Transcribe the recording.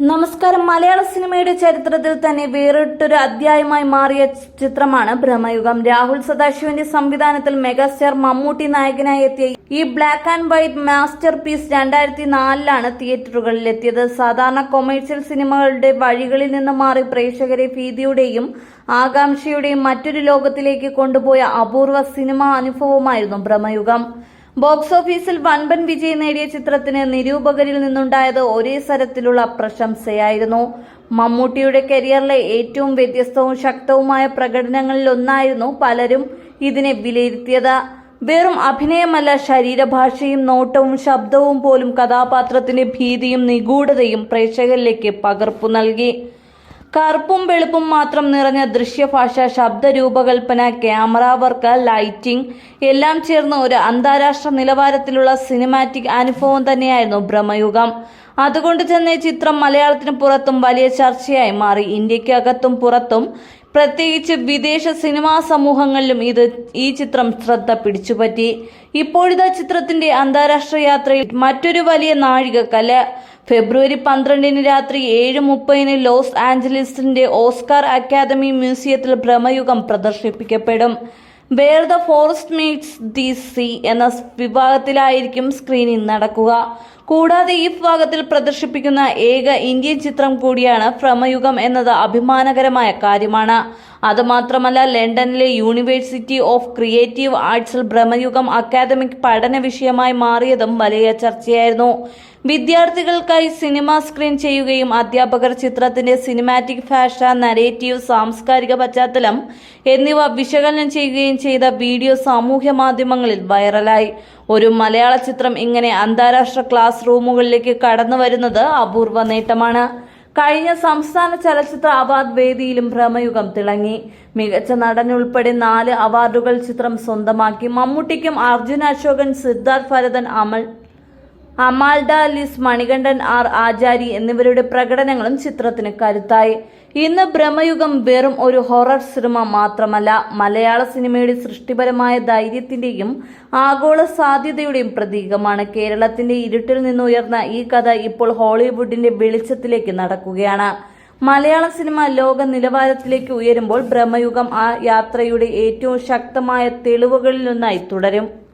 നമസ്കാരം. മലയാള സിനിമയുടെ ചരിത്രത്തിൽ തന്നെ വേറിട്ടൊരു അധ്യായമായി മാറിയ ചിത്രമാണ് ഭ്രമയുഗം. രാഹുൽ സദാശിവന്റെ സംവിധാനത്തിൽ മെഗാസ്റ്റാർ മമ്മൂട്ടി നായകനായി എത്തിയ ഈ black and white masterpiece രണ്ടായിരത്തി നാലിലാണ് തിയേറ്ററുകളിൽ എത്തിയത് സാധാരണ കൊമേഴ്സ്യൽ സിനിമകളുടെ വഴികളിൽ നിന്ന് മാറി പ്രേക്ഷകരെ ഭീതിയുടെയും ആകാംക്ഷയുടെയും മറ്റൊരു ലോകത്തിലേക്ക് കൊണ്ടുപോയ അപൂർവ സിനിമാ അനുഭവമായിരുന്നു ഭ്രമയുഗം. ബോക്സ് ഓഫീസിൽ വൻപൻ വിജയം നേടിയ ചിത്രത്തിന് നിരൂപകരിൽ നിന്നുണ്ടായത് ഒരേ തരത്തിലുള്ള പ്രശംസയായിരുന്നു. മമ്മൂട്ടിയുടെ കരിയറിലെ ഏറ്റവും വ്യത്യസ്തവും ശക്തവുമായ പ്രകടനങ്ങളിലൊന്നായിരുന്നു പലരും ഇതിനെ വിലയിരുത്തിയത്. വെറും അഭിനയമല്ല ശരീരഭാഷയും നോട്ടവും ശബ്ദവും പോലും കഥാപാത്രത്തിന്റെ ഭീതിയും നിഗൂഢതയും പ്രേക്ഷകരിലേക്ക് പകർപ്പു നൽകി. കറുപ്പും വെളുപ്പും മാത്രം നിറഞ്ഞ ദൃശ്യഭാഷ ശബ്ദ രൂപകൽപ്പന ക്യാമറ വർക്ക് ലൈറ്റിംഗ് എല്ലാം ചേർന്ന ഒരു അന്താരാഷ്ട്ര നിലവാരത്തിലുള്ള സിനിമാറ്റിക് അനുഭവം തന്നെയായിരുന്നു ഭ്രമയുഗം അതുകൊണ്ട് തന്നെ ചിത്രം മലയാളത്തിന് പുറത്തും വലിയ ചർച്ചയായി മാറി. ഇന്ത്യക്കകത്തും പുറത്തും പ്രത്യേകിച്ച് വിദേശ സിനിമാ സമൂഹങ്ങളിലും ഇത് ഈ ചിത്രം ശ്രദ്ധ പിടിച്ചുപറ്റി. ഇപ്പോഴിതാ ചിത്രത്തിന്റെ അന്താരാഷ്ട്ര യാത്രയിൽ മറ്റൊരു വലിയ നാഴികക്കല്ല്. ഫെബ്രുവരി പന്ത്രണ്ടിന് രാത്രി ഏഴ് മുപ്പതിന് ലോസ് ആഞ്ചലിസിന്റെ ഓസ്കാർ അക്കാദമി മ്യൂസിയത്തിൽ Bramayugam പ്രദർശിപ്പിക്കപ്പെടും. Where the forest meets the sea എന്ന വിഭാഗത്തിലായിരിക്കും സ്ക്രീനിംഗ് നടക്കുക. കൂടാതെ ഈ വിഭാഗത്തിൽ പ്രദർശിപ്പിക്കുന്ന ഏക ഇന്ത്യൻ ചിത്രം കൂടിയാണ് ഭ്രമയുഗം എന്നത് അഭിമാനകരമായ കാര്യമാണ്. അതുമാത്രമല്ല ലണ്ടനിലെ യൂണിവേഴ്സിറ്റി ഓഫ് ക്രിയേറ്റീവ് ആർട്സിൽ ഭ്രമയുഗം അക്കാദമിക് പഠന വിഷയമായി മാറിയതും വലിയ ചർച്ചയായിരുന്നു. വിദ്യാർത്ഥികൾക്കായി സിനിമ സ്ക്രീൻ ചെയ്യുകയും അധ്യാപകർ ചിത്രത്തിന്റെ സിനിമാറ്റിക് ഭാഷ നരേറ്റീവ് സാംസ്കാരിക പശ്ചാത്തലം എന്നിവ വിശകലനം ചെയ്യുകയും ചെയ്ത വീഡിയോ സാമൂഹ്യ മാധ്യമങ്ങളിൽ വൈറലായി. ഒരു മലയാള ചിത്രം ഇങ്ങനെ അന്താരാഷ്ട്ര ക്ലാസ് റൂമുകളിലേക്ക് കടന്നു വരുന്നത് അപൂർവ നേട്ടമാണ്. കഴിഞ്ഞ സംസ്ഥാന ചലച്ചിത്ര അവാർഡ് വേദിയിലും ഭ്രമയുഗം തിളങ്ങി. മികച്ച നടനുൾപ്പെടെ നാല് അവാർഡുകൾ ചിത്രം സ്വന്തമാക്കി. മമ്മൂട്ടിക്കും അർജുൻ അശോകൻ സിദ്ധാർത്ഥ് ഭരതൻ അമൽ അമാൽഡ ലിസ് മണികണ്ഠൻ ആർ ആചാരി എന്നിവരുടെ പ്രകടനങ്ങളും ചിത്രത്തിന് കരുത്തായി. ഇന്ന് ഭ്രമയുഗം വെറും ഒരു ഹൊറർ സിനിമ മാത്രമല്ല. മലയാള സിനിമയുടെ സൃഷ്ടിപരമായ ധൈര്യത്തിന്റെയും ആഗോള സാധ്യതയുടെയും പ്രതീകമാണ്. കേരളത്തിന്റെ ഇരുട്ടിൽ നിന്നുയർന്ന ഈ കഥ ഇപ്പോൾ ഹോളിവുഡിന്റെ വെളിച്ചത്തിലേക്ക് നടക്കുകയാണ്. മലയാള സിനിമ ലോക നിലവാരത്തിലേക്ക് ഉയരുമ്പോൾ ഭ്രമയുഗം ആ യാത്രയുടെ ഏറ്റവും ശക്തമായ തെളിവുകളിലൊന്നായി തുടരും.